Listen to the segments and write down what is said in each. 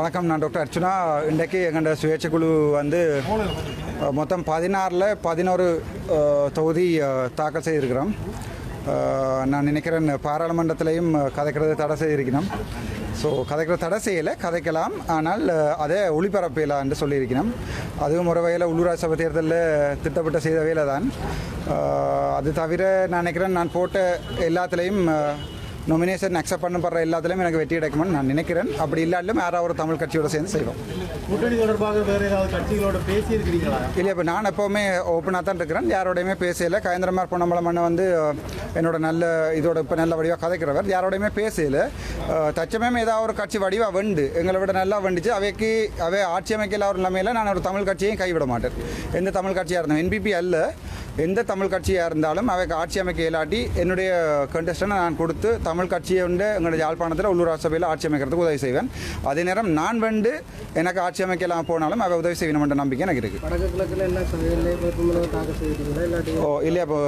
வணக்கம் நான் டாக்டர் அர்ச்சுனா. இன்றைக்கு எங்களோட சுயேட்சை குழு வந்து மொத்தம் பதினாறில் பதினோரு தொகுதி தாக்கல் செய்திருக்கிறோம். நான் நினைக்கிறேன் பாராளுமன்றத்திலையும் கதைக்கிறது தடை செய்திருக்கணும். ஸோ கதைக்கிறது தடை செய்யலை கதைக்கலாம். ஆனால் அதே அதை ஒளிபரப்பலாம் என்று சொல்லியிருக்கணும். அதுவும் ஒரு வகையில் உள்ளூராட்சி சபை தேர்தலில் திட்டப்பட்ட செய்த வேலை தான் அது தவிர நான் நினைக்கிறேன் நான் போட்ட எல்லாத்துலேயும் நொமினேஷன் அக்செப்ட் பண்ணப்படுற எல்லாத்துலேயும் எனக்கு வெற்றி கிடைக்கும்னு நான் நினைக்கிறேன். அப்படி இல்லாட்டிலும் யாராவது ஒரு தமிழ் கட்சியோட சேர்ந்து செய்வோம். கூட்டணி தொடர்பாக வேற ஏதாவது கட்சிகளோட பேசி இருக்கிறீங்களா இல்லை இப்போ நான் எப்போவுமே ஓப்பனாக தான் இருக்கிறேன். யாரோடையுமே பேசல. கயந்திரமார் பொன்னம்பலம் அண்ணன் வந்து என்னோட நல்ல இதோட இப்போ நல்ல வடிவாக கதைக்கிறவர். யாரோடையுமே பேசல. அஹ், தச்சமயம் ஏதாவது ஒரு கட்சி வடிவாக வெண்டு எங்களை விட நல்லா வெண்டுச்சு. அவைக்கு அவை ஆட்சி அமைக்கல ஒரு நிலைமையில் நான் ஒரு தமிழ் கட்சியையும் கைவிட மாட்டேன். எந்த தமிழ் கட்சியாக இருந்தோம் என்பிபி அல்ல. எந்த தமிழ் கட்சியாக இருந்தாலும் அவைக்கு ஆட்சி அமைக்க இயலாட்டி என்னுடைய கண்டஸ்டனை நான் கொடுத்து தமிழ் கட்சியை வந்து எங்களுடைய யாழ்ப்பாணத்தில் உள்ளூர் சபையில் ஆட்சி அமைக்கிறதுக்கு உதவி செய்வேன். அதே நேரம் நான் வந்து எனக்கு ஆட்சி அமைக்கலாம் போனாலும் அவை உதவி செய்யணும்ன்ற நம்பிக்கை எனக்கு இருக்குது ஓ இல்லையா இப்போ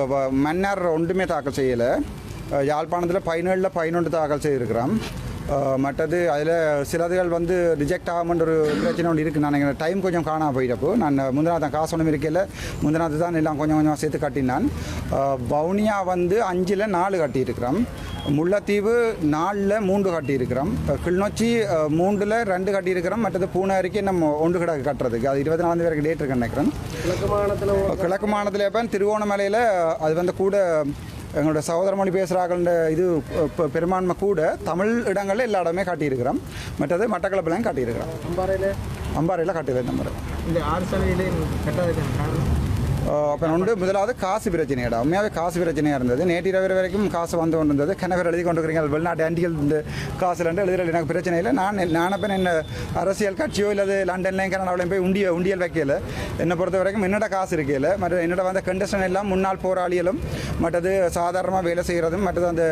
மன்னர் ஒன்றுமே தாக்கல் செய்யலை. யாழ்ப்பாணத்தில் பதினேழில் பதினொன்று தாக்கல் செய்திருக்கிறோம். அஹ், மற்றது அதில் சிலதுகள் வந்து ரிஜெக்ட் ஆகும்ன்ற ஒரு பிரச்சனை ஒன்று இருக்குது. நான் எங்கள் டைம் கொஞ்சம் காணாம போயிட்டப்போ நான் முந்தினாத் தான் காசு ஒன்றும் இருக்கையில் முந்தினாத்து தான் எல்லாம் கொஞ்சம் கொஞ்சம் சேர்த்து கட்டினான் வவுனியா வந்து அஞ்சில் நாலு கட்டியிருக்கிறோம். முல்லைத்தீவு நாலில் மூன்று கட்டியிருக்கிறோம். கிளிநொச்சி மூன்றில் ரெண்டு கட்டியிருக்கிறோம். மற்றது பூனை வரைக்கும் நம்ம ஒன்று கிடக்கு கட்டுறதுக்கு. அது இருபத்தி நாலாம் தேதி டேட் இருக்குன்னு நினைக்கிறேன். கிழக்கு மாநிலத்தில் இப்போ திருவோணமலையில் அது வந்து கூட எங்களோட சகோதர மொழி பேசுகிறாங்கன்ற இது இப்போ பெரும்பான்மை கூட தமிழ் இடங்களில் எல்லா இடமே காட்டியிருக்கிறோம். மற்றது மட்டக்களப்பிலையும் காட்டியிருக்கிறோம். அம்பாறையில்? அம்பாறையில் காட்டியிருக்க இந்த மாதிரி இந்த ஆறு கட்டாததுக்கான காரணம்? அப்போ ஒன்று முதலாவது காசு பிரச்சனையடா. உண்மையாகவே காசு பிரச்சனையாக இருந்தது. நேற்று இரவு வரைக்கும் காசு வந்து கொண்டு இருந்தது கிணவர் எழுதி கொண்டு இருக்கிறீங்க வெளிநாட்டு ஆண்டிகள் இந்த காசு ரெண்டு எழுதுறது எனக்கு பிரச்சனை இல்லை. நான் நான் அப்போ என்ன அரசியல் கட்சியோ இல்லை லண்டன்லையும் கனடாவிலையும் போய் உண்டிய உண்டியல் வைக்கல. என்னை பொறுத்த வரைக்கும் என்னோட காசு இருக்கையில். மற்ற என்னோட வந்த கண்டஸ்டன் எல்லாம் முன்னாள் போராளிகளும் மற்றது சாதாரணமாக வேலை செய்கிறதும் மற்றது அந்த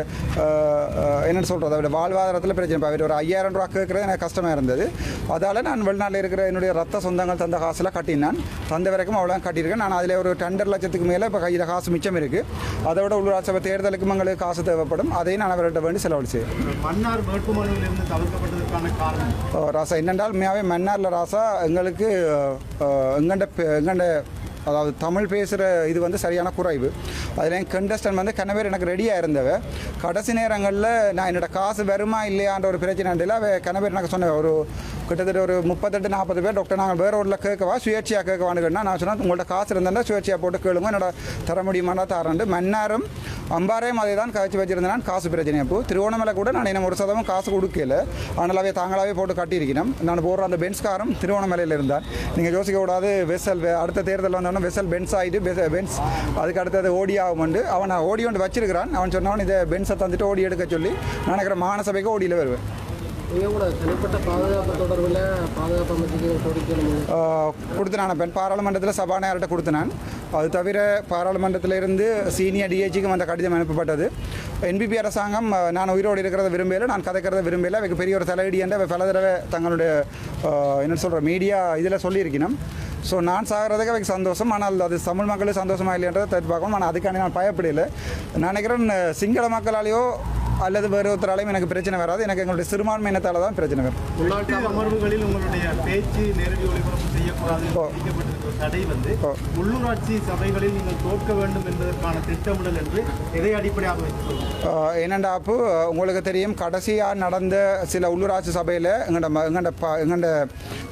என்ன சொல்கிறது அவருடைய வாழ்வாதாரத்தில் பிரச்சனை. அவர் ஒரு ஐயாயிரம் ரூபா கேட்குறது எனக்கு கஷ்டமாக இருந்தது. அதால் நான் வெளிநாட்டில் இருக்கிற என்னுடைய ரத்த சொந்தங்கள் தந்த காசில் கட்டினான். தந்த வரைக்கும் அவ்வளோ கட்டியிருக்கேன். நான் அதில் ஒரு ரெண்டரை லட்சத்துக்கு மேலே இப்போ கையில் காசு மிச்சம் இருக்குது அதை விட உள்ளூராட்சி சபை தேர்தலுக்கும் எங்களுக்கு காசு தேவைப்படும். அதையும் நான் அவர்கிட்ட வேண்டி செலவழிச்சு மன்னார் வேட்புமனுவில் இருந்து தவிர்க்கப்பட்டதற்கான காரணம்? ராசா என்னென்றால் உண்மையாகவே மன்னாரில் ராசா எங்களுக்கு எங்கண்ட எங்கண்ட அதாவது தமிழ் பேசுகிற இது வந்து சரியான குறைவு. அதில் கண்டஸ்டன் வந்து கனவேர் எனக்கு ரெடியாக இருந்தவ. கடைசி நேரங்களில் நான் என்னோட காசு வருமா இல்லையான்ற ஒரு பிரச்சனை இல்லை அவ கனவேர் எனக்கு சொன்ன ஒரு கிட்டத்தட்ட ஒரு முப்பத்தெட்டு நாற்பது பேர் டாக்டர் நாங்கள் வேற ஊரில் கேட்கவா சுயேட்சையாக கேட்கவான்னு கேட்டால் நான் சொன்னேன் உங்கள்கிட்ட காசு இருந்தால் சுயேட்சையாக போட்டு கேளுங்க என்னோட தர முடியுமானா தரேன் மன்னாரும் அம்பாரையும் அதை தான் கழிச்சு வச்சிருந்தேன் காசு பிரச்சனை அப்போ. திருவோணமலை கூட நான் இன்னும் ஒரு சதவீதம் காசு கொடுக்கல. ஆனால் தாங்களாகவே போட்டு கட்டியிருக்கணும். நான் போடுற அந்த பென்ஸ்காரம் திருவோணமலையில் இருந்தான். நீங்கள் யோசிக்க கூடாது வெசல் அடுத்த தேர்தல் வந்தோடனே வெசல் பென்ஸ் ஆகிட்டு பென்ஸ் அதுக்கு அடுத்தது ஓடி ஆகும்ண்டு அவன் ஓடி ஒன்று வச்சிருக்கிறான். அவன் சொன்னவன் இதை பென்ஸை தந்துட்டு ஓடி எடுக்க சொல்லி நான் நினைக்கிற மாநசபைக்கு ஓடியில் வருவேன். கொடுத்து நான். கொடுத்தனான பெண் பாராளுமன்றத்தில் சபாநாயகர்கிட்ட கொடுத்தனான் அது தவிர பாராளுமன்றத்தில் இருந்து சீனியர் டிஹெச்சிக்கும் அந்த கடிதம் அனுப்பப்பட்டது. என்பிபி அரசாங்கம் நான் உயிரோடு இருக்கிறத விரும்பல நான் கதைக்கிறத விரும்பல. அவைக்கு பெரிய ஒரு தலையடி என்று அவை பல தடவை தங்களுடைய என்ன சொல்கிற மீடியா இதில் சொல்லியிருக்கணும். ஸோ நான் சாகிறதுக்கு அவைக்கு சந்தோஷம். ஆனால் அது தமிழ் மக்களுக்கு சந்தோஷமா இல்லைன்றதை தெரிஞ்சு பார்க்கணும். ஆனால் அதுக்காண்டி நான் பயப்படல. நான் நினைக்கிறேன் சிங்கள மக்களாலேயோ அல்லது வேறு ஒருத்தராலையும் எனக்கு பிரச்சனை வராது. எனக்கு எங்களுடைய சிறுபான்மை இனத்தால் தான் பிரச்சனை வரும். உள்ளாட்சி அமர்வுகளில் உங்களுடைய பேச்சு நேரடி ஒளிபரப்பு செய்யக்கூடாது தடை வந்து. உள்ளூராட்சி சபைகளில் நீங்கள் தோற்க வேண்டும் என்பதற்கான திட்டமிடல் என்று எதை அடிப்படையாக என்னண்டா அப்போ? உங்களுக்கு தெரியும் கடைசியாக நடந்த சில உள்ளூராட்சி சபையில் எங்கள்ட எங்கள்ட எங்கள்ட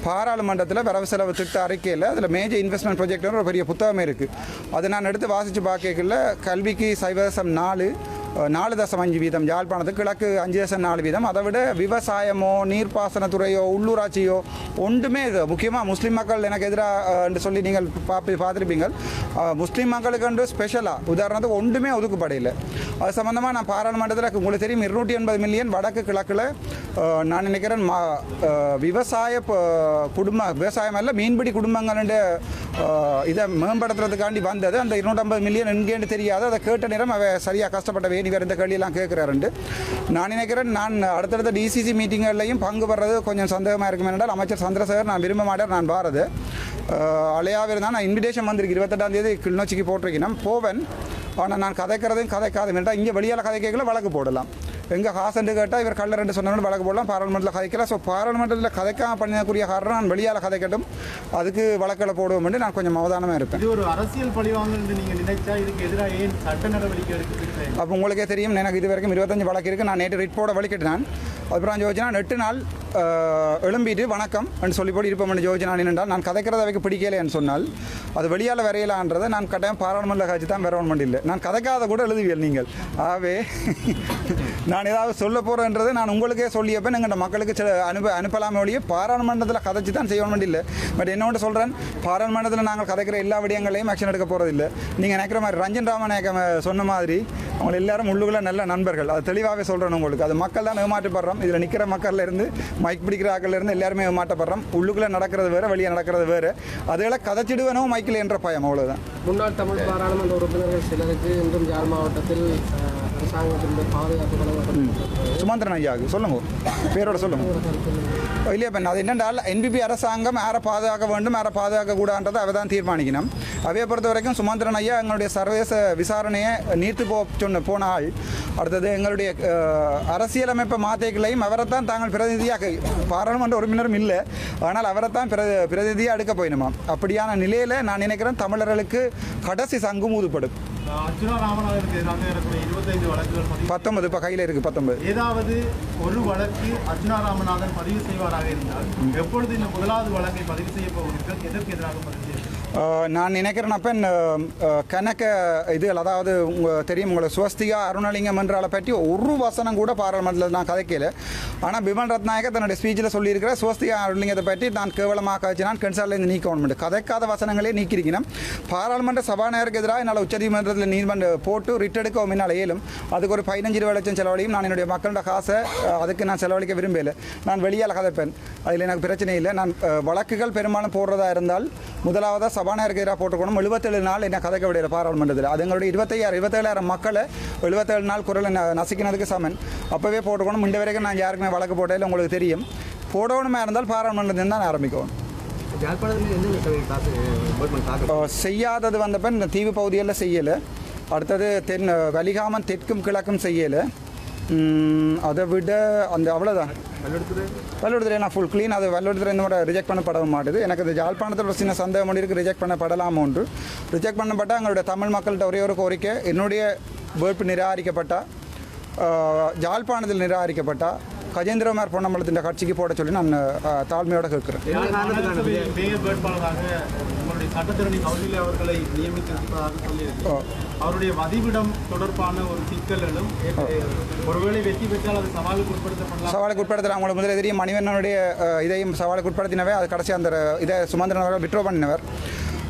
பாராளுமன்றத்தில் வரவு செலவு திட்ட அறிக்கையில் அதில் மேஜர் இன்வெஸ்ட்மெண்ட் ப்ராஜெக்ட்னு ஒரு பெரிய புத்தகமே இருக்குது அதை நான் எடுத்து வாசித்து பார்க்கல கல்விக்கு சைவதசம் நாலு நாலு தசம் அஞ்சு வீதம் யாழ்ப்பாணத்துக்கு கிழக்கு அஞ்சு தசம் நாலு வீதம். அதை விட விவசாயமோ நீர்ப்பாசனத்துறையோ உள்ளூராட்சியோ ஒன்றுமே இது. முக்கியமாக முஸ்லீம் மக்கள் எனக்கு எதிராக என்று சொல்லி நீங்கள் பார்ப்பி பார்த்துருப்பீங்க முஸ்லீம் மக்களுக்கு என்று ஸ்பெஷலாக உதாரணத்துக்கு ஒன்றுமே ஒதுக்கப்படையில அது சம்மந்தமாக நான் பாராளுமன்றத்தில் உங்களுக்கு தெரியும் இருநூற்றி எண்பது மில்லியன் வடக்கு கிழக்கில் நான் நினைக்கிறேன் மா விவசாய குடும்ப விவசாயம் அல்ல மீன்பிடி குடும்பங்களுடைய இதை மேம்படுத்துறதுக்காண்டி வந்தது. அந்த இருநூற்றம்பது மில்லியன் எங்கேன்னு தெரியாது. அதை கேட்ட நேரம் அவ சரியாக கஷ்டப்பட்டவை வேணி வேறு இந்த கேள்வியெல்லாம் கேட்குறாருண்டு. நான் நினைக்கிறேன் நான் அடுத்தடுத்த டிசிசி மீட்டிங்கள்லையும் பங்கு பெறது கொஞ்சம் சந்தேகமாக இருக்கும் என்றால் அமைச்சர் சந்திரசேகர் நான் விரும்ப மாட்டேன் நான் வாரது அலையாவே இருந்தால் நான் இன்விடேஷன் வந்திருக்கு. இருபத்தெட்டாம் தேதி கிளிநொச்சிக்கு போட்டிருக்கேன். போவேன். ஆனால் நான் கதைக்கிறதையும் கதைக்காதும். என்றால் இங்கே வெளியால் கதை கேட்கல வழக்கு போடலாம். எங்கே ஹாசன் கேட்டால் இவர் கள்ள ரெண்டு சொன்னவங்க வழக்கு போடலாம் பாராளுமன்றத்தில் கதைக்கலாம் ஸோ பாராளுமன்றத்தில் கதைக்காம பண்ணக்கூடிய காரணம் நான் வெளியால் கதைக்கட்டும். அதுக்கு வழக்கில் போடுவோம் என்று நான் கொஞ்சம் அவதானமாக இருப்பேன். இது ஒரு அரசியல் பழிவாங்கல் என்று நீங்க நினைச்சா இதுக்கு எதிராக ஏன் சட்ட நடவடிக்கை அப்போ உங்களுக்கே தெரியும் எனக்கு இது வரைக்கும் இருபத்தஞ்சு வழக்கு இருக்குது நான் நேற்று ரிப்போர்ட்டை வலிக்கிட்டேன் அப்புறம் ஜோஜனா நெட்டு நாள் எழும்பிட்டு வணக்கம் என்று சொல்லி போட்டு இருப்போம் யோசிச்சு நான் என்னென்றால் நான் கதைக்கிறத வைக்க பிடிக்கலைன்னு சொன்னால் அது வெளியால் வரையலான்றதை நான் கட்டாயம் பாராளுமன்ற காட்சி தான் வரணும் இல்லை. நான் கதைக்காத கூட எழுதுவியல் நீங்கள். ஆகவே நான் ஏதாவது சொல்ல போகிறேன்றதை நான் உங்களுக்கே சொல்லியப்போ எங்கள் மக்களுக்கு சில அனுப்ப அனுப்பலாமே ஒழிய பாராளுமன்றத்தில் கதைச்சு தான் செய்யணும் இல்லை. பட் என்னோட சொல்கிறேன் பாராளுமன்றத்தில் நாங்கள் கதைக்கிற எல்லா விடயங்களையும் ஆக்ஷன் எடுக்க போகிறதில்லை நீங்கள் நினைக்கிற மாதிரி ரஞ்சன் ராமநாயகம் சொன்ன மாதிரி அவங்க எல்லாரும் உள்ளுக்குள்ள நல்ல நண்பர்கள். அது தெளிவாகவே சொல்கிறேன் உங்களுக்கு. அது மக்கள் தான் ஏமாற்றப்படுறோம். இதில் நிற்கிற மக்கள்ல இருந்து மைக் பிடிக்கிற ஆக்கள்ல இருந்து எல்லாருமே மாட்டப்படுறோம். உள்ளுக்குள்ளே நடக்கிறது வேறு வெளியே நடக்கிறது வேறு. அதெல்லாம் கதைச்சிடுவனோ மைக்கில் என்ற பயம் அவ்வளோதான் முன்னாள் தமிழ் பாராளுமன்ற உறுப்பினர்கள் சிலருக்கு இன்றும் யாழ் மாவட்டத்தில் சுமந்திரன் ஐயாவுக்கு சொல்லுங்க. பேரோட சொல்லுங்க. இல்லையா பெண் அது என்னென்றால் என்பிபி அரசாங்கம் யாரை பாதுகாக்க வேண்டும் யாரை பாதுகாக்க கூடாதுன்றதை அவை தான் தீர்மானிக்கணும். அவையை பொறுத்த வரைக்கும் சுமந்திரன் ஐயா எங்களுடைய சர்வதேச விசாரணையை நீர்த்து போ சொன்ன போன ஆள் அடுத்தது எங்களுடைய அரசியலமைப்பு மாத்தைகளையும் அவரை அவரைத்தான் தாங்கள் பிரதிநிதியாக பாராளுமன்ற உறுப்பினரும் இல்லை. ஆனால் அவரைத்தான் பிர பிரதிநிதியாக எடுக்க போயினுமா? அப்படியான நிலையில் நான் நினைக்கிறேன் தமிழர்களுக்கு கடைசி சங்கும் ஊதுப்படும் அர்ஜுனா ராமநாதனுக்கு எதிராக இருக்கக்கூடிய இருபத்தைந்து வழக்குகள் பதிவு பத்தொன்பது இப்போ கையில் இருக்குது பத்தொன்பது. ஏதாவது ஒரு வழக்கு அர்ஜுனா ராமநாதன் பதிவு செய்வாராக இருந்தால் எப்பொழுது இந்த முதலாவது வழக்கை பதிவு செய்ய போகிறீர்கள்? எதற்கு எதிராக பதிவு நான் நினைக்கிறேன் அப்போ கணக்க இது அதாவது உங்கள் தெரியும் உங்களை சுவஸ்திகா அருணலிங்கம் என்றால பற்றி ஒரு வசனம் கூட பாராளுமன்றத்தில் நான் கதைக்கல. ஆனால் பிமன் ரத்நாயக தன்னுடைய ஸ்பீச்சில் சொல்லியிருக்கிற சுவஸ்திகா அருணலிங்கத்தை பற்றி நான் கேவலமாக கழிச்சு நான் கன்சாலேருந்து நீக்கணும் கதைக்காத வசனங்களே நீக்கியிருக்கணும் பாராளுமன்ற சபாநாயகருக்கு எதிராக என்னால் உச்சநீதிமன்றத்தில் நீதிமன்ற போட்டு ரிட் எடுக்க என்னால் இயலும். அதுக்கு ஒரு பதினஞ்சு இருபது லட்சம் செலவழியும் நான் என்னுடைய மக்களோட காசை அதுக்கு நான் செலவழிக்க விரும்பலை. நான் வெளியால் கதைப்பேன். அதில் எனக்கு பிரச்சனை இல்லை. நான் வழக்குகள் பெரும்பாலும் போடுறதா இருந்தால் முதலாவதாக சபாநாயகருக்கு எதிராக போட்டுக்கணும். எழுபத்தேழு நாள் என்ன கதைக்க விடையில பாராளுமன்றத்தில். அது எங்களுடைய இருபத்தையாயிரம் இருபத்தேழாயிரம் மக்களை எழுபத்தேழு நாள் குரலை நசுக்கினதுக்கு சமன். அப்போவே போட்டுக்கணும். இந்த வரைக்கும் நான் யாருக்குமே வழக்கு போட்டதில் உங்களுக்கு தெரியும். போடணுமா இருந்தால் பாராளுமன்றத்தில் தான் ஆரம்பிக்கணும். செய்யாதது வந்தப்ப இந்த தீவு பகுதிகளில் செய்யலை. அடுத்தது தென் வலிகாமன் தெற்கும் கிழக்கும் செய்யலை. அதை விட அந்த அவ்வளோதான் வல்லுடுதுறை நான் ஃபுல் க்ளீன் அது வல்லுடுதுறை இந்த மாதிரி ரிஜெக்ட் பண்ணப்பட மாட்டுது. எனக்கு இந்த ஜாழ்ப்பாணத்தில் ஒரு சின்ன சந்தேகம் இருக்குது ரிஜெக்ட் பண்ணப்படலாம் ஒன்று ரிஜெக்ட் பண்ணப்பட்டால் எங்களுடைய தமிழ் மக்கள்கிட்ட ஒரே ஒரு கோரிக்கை என்னுடைய வேட்பு நிராகரிக்கப்பட்டால் ஜாழ்ப்பாணத்தில் நிராகரிக்கப்பட்டால் கஜேந்திரகுமார் பொன்னம்பலத்தின் கட்சிக்கு போட சொல்லி நான் தாழ்மையோட கேட்குறேன். அவருடைய வதிவிடம் தொடர்பான ஒரு சிக்கல்களும் ஒருவேளை வெற்றி பெற்றால் அது சவாலுக்கு உட்படுத்தப்படலாம். சவாலுக்கு உட்படுத்தல அவங்களுக்கு முதல்ல தெரியும் மணிவண்ணனுடைய அஹ், இதையும் சவாலுக்கு உட்படுத்தினவே அது கடைசி அந்த இதை சுமந்திரன் அவர்கள் விட்ரோ பண்ணினவர்.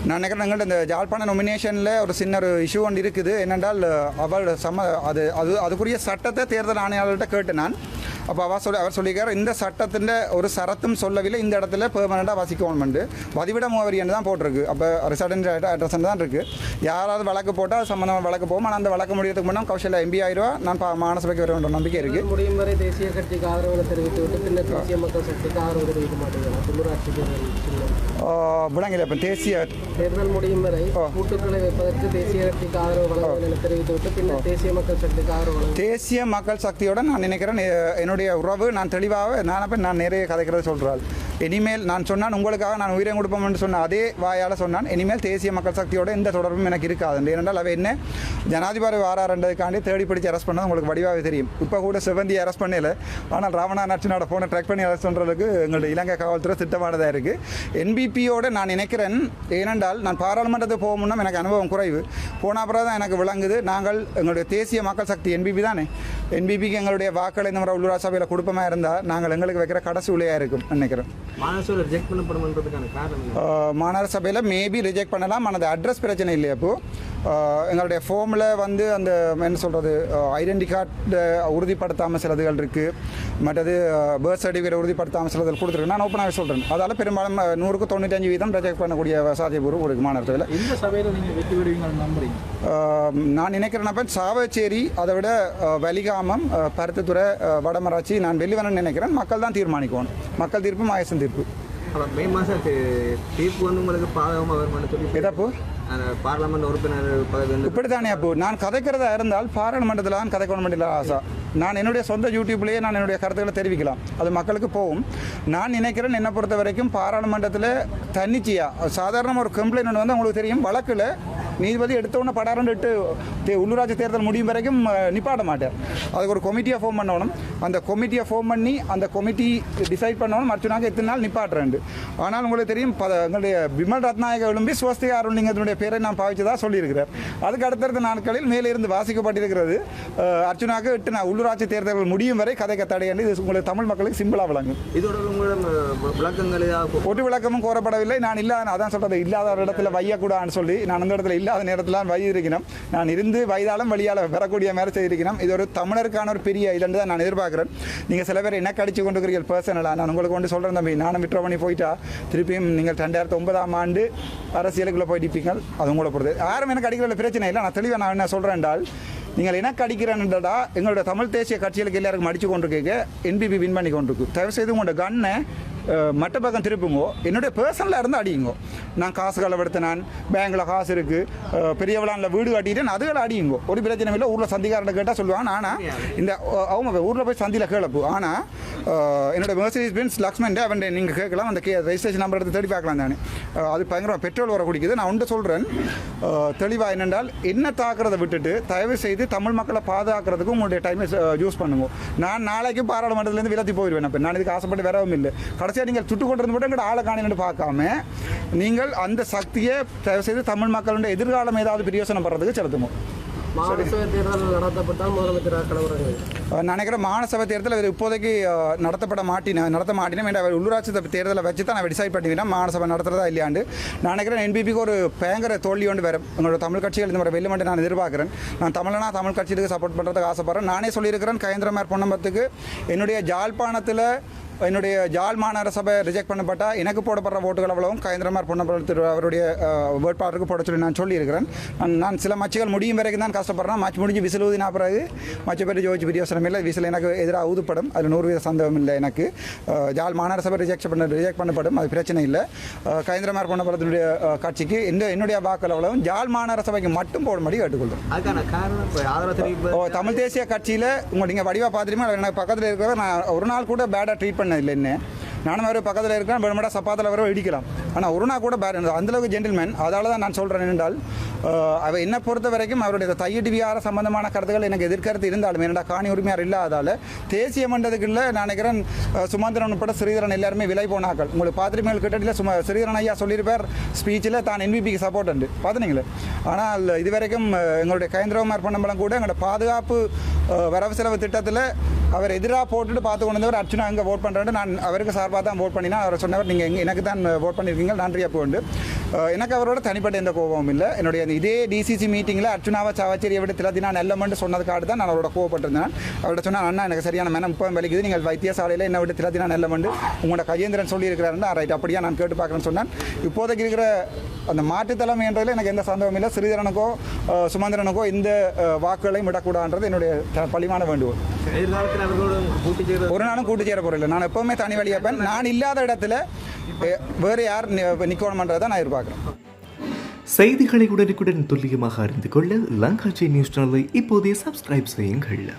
நான் நினைக்கிறேன் இந்த ஜாழ்ப்பாண நொமினேஷனில் ஒரு சின்ன ஒரு இஷ்யூ ஒன்று இருக்குது. என்னென்றால் அவள் சம்ம அது அது அதுக்குரிய சட்டத்தை தேர்தல் ஆணையாளர்கிட்ட கேட்டு நான். அப்போ அவ சொல்லி அவர் சொல்லியிருக்கார் இந்த சட்டத்தின் ஒரு சரத்தும் சொல்லவில்லை இந்த இடத்துல பெர்மனெண்ட்டாக வசிக்கணும்னு வதிவிட முகவரியன்னு தான் போட்டிருக்கு. அப்போ ரிசர்டன் அட்ரஸ் தான் இருக்குது யாராவது வழக்கு போட்டால் அது சம்மந்தமாக வழக்கு போகும். ஆனால் அந்த வழக்கு முடியறதுக்கு முன்னாடி கௌசல்யா எம்பி ஆயிடுவா நான் மாநசபைக்கு வர வேண்டிய நம்பிக்கை இருக்குது முடியும் வரை தேசிய கட்சிக்கு ஆதரவு தெரிவித்து விட்டு பின்னர் தேசிய மக்கள் சக்திக்கு ஆதரவு தெரிவிக்க மாட்டேங்கிறார். விளங்கல இப்போ தேசிய தேர்தல் முடியும் வரை கூட்டுக்களை வைப்பதற்கு தேசிய கட்சிக்கு ஆதரவு தெரிவித்து விட்டு பின்னர் தேசிய மக்கள் சக்திக்கு ஆதரவு தேசிய மக்கள் சக்தியோட நான் நினைக்கிறேன் எ- என்னுடைய உறவு நான் தெளிவாக நான் போய் நான் நிறைய கதைக்கிறத சொல்கிறாள் இனிமேல் நான் சொன்னான் உங்களுக்காக நான் உயிரை கொடுப்போம்னு சொன்ன அதே வாயால் சொன்னான். இனிமேல் தேசிய மக்கள் சக்தியோட எந்த தொடர்பும் எனக்கு இருக்காது. ஏனென்றால் அவை என்ன? ஜனாதிபதி வாரான்றதுக்காண்டி தேடி பிடிச்சி அரெஸ்ட் பண்ணது உங்களுக்கு வடிவாகவே தெரியும். இப்போ கூட சிவந்தி அரெஸ்ட் பண்ணல. ஆனால் ராவணா நச்சுனோட ஃபோனை ட்ராக் பண்ணி அரெஸ்ட் பண்ணுறதுக்கு எங்களுடைய இலங்கை காவல்துறை திட்டமானதாக இருக்குது என்பிபியோட நான் நினைக்கிறேன் ஏனென்றால் நான் பாராளுமன்றத்துக்கு போக முன்னும் எனக்கு அனுபவம் குறைவு. போன அப்புறம் தான் எனக்கு விளங்குது நாங்கள் எங்களுடைய தேசிய மக்கள் சக்தி என்பிபி தானே. என்பிபிக்கு எங்களுடைய வாக்களை இந்த முறை உள்ளூராட்சி சபையில் கொடுப்பமா இருந்தால் நாங்கள் எங்களுக்கு வைக்கிற கடைசி உலையாக இருக்கும் நினைக்கிறோம். மாநகர சபையில் மேபி ரிஜெக்ட் பண்ணலாம். ஆனால் அது அட்ரஸ் பிரச்சனை இல்லை அப்போ. ஆஹ் எங்களுடைய ஃபோமில் வந்து அந்த என்ன சொல்கிறது ஐடென்டி கார்டு உறுதிப்படுத்தாமல் சிலதுகள் இருக்குது மற்றது பர்த் சர்டிஃபிகேட் உறுதிப்படுத்தாமல் சிலதுகள் கொடுத்துருக்கு நான் ஓப்பனாகவே சொல்கிறேன் அதால் பெரும்பாலும் நூறுக்கு தொண்ணூத்தஞ்சு வீதம் ரிஜெக்ட் பண்ணக்கூடிய சாத்தியபூர்வம் இருக்குது மாநகர சபையில். இந்த சபையில் நீங்கள் வெற்றி பெறுவீங்கன்னு நம்புறீங்க? நான் நினைக்கிறேன்னப்ப சாவச்சேரி அதை விட வலிகாமம் பருத்தித்துறை வடமராட்சி நான் வெளிவரன்னு நினைக்கிறேன். மக்கள் தான் தீர்மானிக்கணும். மக்கள் தீர்ப்பு மாயசன் தீர்ப்பு. அப்ப மே மாதம் தீர்ப்பு வந்து உங்களுக்கு பாதகமாக வருமானு சொல்லி எதப்போ பார்லமெண்ட் உறுப்பினர் பதவி இப்படித்தானே அப்போ நான் கதைக்கிறதா இருந்தால் பாராளுமன்றத்தில் தான் கதைக்கணும் வேண்டிய ஆசா. நான் என்னுடைய சொந்த யூடியூப்லேயே நான் என்னுடைய கருத்துக்களை தெரிவிக்கலாம். அது மக்களுக்கு போகும். நான் நினைக்கிறேன் என்னை பொறுத்த வரைக்கும் பாராளுமன்றத்தில் தன்னிச்சையாக சாதாரண ஒரு கம்ப்ளைண்ட் ஒன்று வந்து உங்களுக்கு தெரியும். வழக்கில் நீதிபதி எடுத்த உடனே படாரண்டு இட்டு தே- உள்ளூராட்சி தேர்தல் முடியும் வரைக்கும் அஹ், நிப்பாட்ட மாட்டார். அதுக்கு ஒரு கொமிட்டியை ஃபார்ம் பண்ணணும். அந்த கொமிட்டியை ஃபார்ம் பண்ணி அந்த கொமிட்டி டிசைட் பண்ணணும். மறுநாங்க எத்தனை நாள் நிப்பாட்டுறேன் ஆனால் உங்களுக்கு தெரியும் எங்களுடைய விமல் ரத்நாயக விளம்பி சுவஸ்திகா அருள்லிங்கத்தினுடைய பேரை நான் பாவிச்சதா சொல்லியிருக்கிறார். அதுக்கு அடுத்தடுத்த நாட்களில் மேலே இருந்து வாசிக்கப்பட்டிருக்கிறது அர்ச்சுனாக்கு எட்டு நான் உள்ளூராட்சி தேர்தல்கள் முடியும் வரை கதைக்க தடையண்டு இது உங்களுக்கு தமிழ் மக்களுக்கு சிம்பிளாக விளங்கும். இதோட உங்களிடம் விளக்கங்கள் ஒட்டு விளக்கமும் கோரப்படவில்லை. நான் இல்லாத அதான் சொல்றது இல்லாத ஒரு இடத்துல வையக்கூடாதுன்னு சொல்லி நான் அந்த இடத்துல இல்லாத நேரத்தில் வை இருக்கிறேன் நான் இருந்து வயதாலும் வழியால் வரக்கூடிய மாதிரி செய்திருக்கிறேன் இது ஒரு தமிழருக்கான ஒரு பெரிய இதுன்னு தான் நான் எதிர்பார்க்குறேன். நீங்கள் சில பேர் என்ன கடிச்சு கொண்டு இருக்கிறீர்கள் பர்சனலாக நான் உங்களுக்கு கொண்டு சொல்கிறேன் தம்பி. நானும் விட்ரோ பண்ணி போயிட்டா திருப்பியும் நீங்கள் ரெண்டாயிரத்தி ஒன்பதாம் ஆண்டு அரசியலுக்குள்ளே போயிட்டு அது உங்களை பொறுத்து யாரும் எனக்கு அடிக்கிற பிரச்சனை இல்லை. நான் தெளிவாக நான் என்ன சொல்கிறேன் என்றால் நீங்கள் என்ன கடிக்கிறேன்டா எங்களோட தமிழ் தேசிய கட்சிகளுக்கு எல்லாருக்கும் அடிச்சு கொண்டிருக்கீங்க. என்பிபி வின் பண்ணி கொண்டிருக்கு. தயவு செய்து உங்களோட கண்ணை மற்ற பக்கம் திருப்புங்கோ. என்னுடைய பர்சனலாக இருந்து அடியுங்கோ. நான் காசு களவெடுத்து நான். பேங்கில் காசு இருக்குது பெரியவளானில் வீடு கட்டிட்டேன் அதுகளை அடியுங்கோ. ஒரு பிரச்சனை இல்லை. ஊரில் சந்திக்காரன் கேட்டால் சொல்லுவாங்க. ஆனால் இந்த அவங்க ஊரில் போய் சந்தியில் கேளப்பு. ஆனால் என்னோட மெர்சிடிஸ் பென்ஸ் லக்ஷ்மன் அவன் நீங்கள் கேட்கலாம். அந்த கே ரெஜிஸ்ட்ரேஷன் நம்பர் எடுத்து தேடி பார்க்கலாம் தானே அது பயங்கரமாக பெட்ரோல் வர குடிக்குது. நான் ஒன்று சொல்கிறேன் தெளிவாக என்னென்றால் என்ன தாக்குறதை விட்டுட்டு தயவு செய்து தமிழ் மக்களை பாதுகாக்கிறதுக்கு உங்களுடைய டைமை யூஸ் பண்ணுங்க. நான் நாளைக்கு பாராளுமன்றத்துலேருந்து விலத்தி போயிடுவேன் அப்போ நான் இதுக்கு ஆசைப்பட்டு வரவும் இல்லை. கடைசியாக நீங்கள் சுட்டு கொண்டு மட்டும் எங்கிட்ட ஆளை காணின்னு பார்க்காம நீங்கள் அந்த சக்தியை தயவு செய்து தமிழ் மக்களுடைய எதிர்காலம் ஏதாவது கலவரங்கள் அஹ் நான் நினைக்கிறேன் மாநசபை தேர்தல் அவர் இப்போதைக்கு நடத்தப்பட மாட்டின நடத்த மாட்டினோம் அவர் உள்ளூராட்சி தேர்தலை வச்சு தான் நான் டிசைட் பண்ணிவினா மாநசபை நடத்துறதா இல்லையாண்டு. நான் நினைக்கிறேன் என்பிபிக்கு ஒரு பயங்கர தோல்வி ஒன்று வரும். எங்களோட தமிழ் கட்சிகள் இந்த என்று நான் எதிர்பார்க்குறேன். நான் தமிழனா தமிழ் கட்சிகளுக்கு சப்போர்ட் பண்ணுறதுக்கு ஆசைப்படுறேன். நானே சொல்லியிருக்கிறேன் கயந்திரமார் பொன்னம்பத்துக்கு என்னுடைய ஜாழ்ப்பாணத்தில் என்னுடைய ஜாழ் மாநகர சபை ரிஜெக்ட் பண்ணப்பட்டா எனக்கு போடப்படுற ஓட்டுகள் அவ்வளவும் கயந்திரமார் பொன்னம்பலம் திரு அவருடைய வேட்பாளருக்கு போட சொல்லி நான் சொல்லியிருக்கிறேன். நான் சில மச்சுகள் முடியும் வரைக்கும் தான் கஷ்டப்படுறேன். மச்சு முடிஞ்சு விசில் ஊதினா பிறகு மச்ச பேர் ஜோதிச்சு பிரியோசனம் இல்லை. விசில் எனக்கு எதிராக ஊதுப்படும். அதில் நூறு வீத சந்தேகம் இல்லை எனக்கு. ஜாழ் மாநகர சபை ரிஜெக்ட் பண்ண ரிஜெக்ட் பண்ணப்படும். அது பிரச்சனை இல்லை. கயந்திரமார் பொன்னம்பலத்தினுடைய அஹ், கட்சிக்கு இந்த என்னுடைய வாக்கள் அவ்வளவும் ஜாழ் மாநகர சபைக்கு மட்டும் போடும்படி கேட்டுக்கொள்கிறேன். தமிழ் தேசிய கட்சியில் உங்கள் நீங்கள் வடிவா பார்த்துருமே எனக்கு பக்கத்தில் இருக்கிற நான் ஒரு நாள் கூட பேடாக ட்ரீட் பண்ணது என்ன? இல்லைன்னு நானும் வேறு பக்கத்தில் இருக்கிறேன் பெருமடா சப்பாத்தில் வர இடிக்கலாம். ஆனால் ஒரு கூட பேர் அந்தளவுக்கு ஜென்டில்மேன் அதால் தான் நான் சொல்கிறேன் என்றால் அவர் என்னை பொறுத்த வரைக்கும் அவருடைய தையீட்டு வியார சம்பந்தமான கருத்துக்கள் எனக்கு எதிர்கருத்து இருந்தாலும் என்னடா காணி உரிமையார் இல்லாதால் தேசிய மண்டலத்துக்குள்ள நான் நினைக்கிறேன் சுமந்திரன் உட்பட ஸ்ரீதரன் எல்லாருமே விலை போனாக்கள் உங்களுக்கு பாத்திரிமைகள் கிட்டத்தில் சும ஸ்ரீதரன் ஐயா சொல்லியிருப்பார் ஸ்பீச்சில் தான் என்பிபிக்கு சப்போர்ட் உண்டு. பார்த்துனீங்களே ஆனால் இதுவரைக்கும் வரைக்கும் எங்களுடைய கயந்திரகுமார் பொன்னம்பலம் கூட எங்களோட பாதுகாப்பு வரவு செலவு திட்டத்தில் அவர் எதிராக போட்டுட்டு பார்த்து கொண்டு வந்தவர் அர்ச்சனா அங்கே ஓட் பண்ணுறாரு நான் அவருக்கு சார்பாக தான் ஓட் பண்ணினா அவர் சொன்னவர் நீங்கள் எங்க எனக்கு தான் ஓட் பண்ணியிருக்கீங்க நன்றி அப்போ உண்டு எனக்கு அவரோட தனிப்பட்ட எந்த கோபமும் இல்லை. என்னுடைய இதே டிசிசி மீட்டிங்கில் அர்ச்சுனாவை சாவச்சேரியை விட திலத்தினா நல்லமன்னு சொன்னதுக்காக தான் நான் அவரோட கோவப்பட்டிருந்தேன். அவர்கிட்ட சொன்னா அண்ணா எனக்கு சரியான மேனம் முப்பது வலிக்குது. நீங்கள் வைத்தியசாலையில் என்ன விட்டு திலத்தினா நல்லமண்டு உங்களோட கையேந்திரன் சொல்லியிருக்கிறாருன்னு ரைட் அப்படியா நான் கேட்டு பார்க்குறேன்னு சொன்னேன். இப்போதைக்கு இருக்கிற அந்த மாற்றுத் தலைமைன்றதில் எனக்கு எந்த சந்தேகமும் இல்லை. ஸ்ரீதரனுக்கோ சுமந்திரனுக்கோ இந்த வாக்குகளையும் விடக்கூடாதுன்றது என்னுடைய பழிவான வேண்டுகோள். ஒரு நாளும் கூட்டு சேர போறதில்லை. நான் எப்பவுமே தனி வழியாப்பேன் நான் இல்லாத இடத்துல வேறு யார் நி- நான் எதிர்பார்க்குறேன். செய்திகளை உடனுக்குடன் துல்லியமாக அறிந்து கொள்ள லங்காஜி நியூஸ் சேனலை இப்போதே சப்ஸ்கிரைப் செய்யுங்கள்.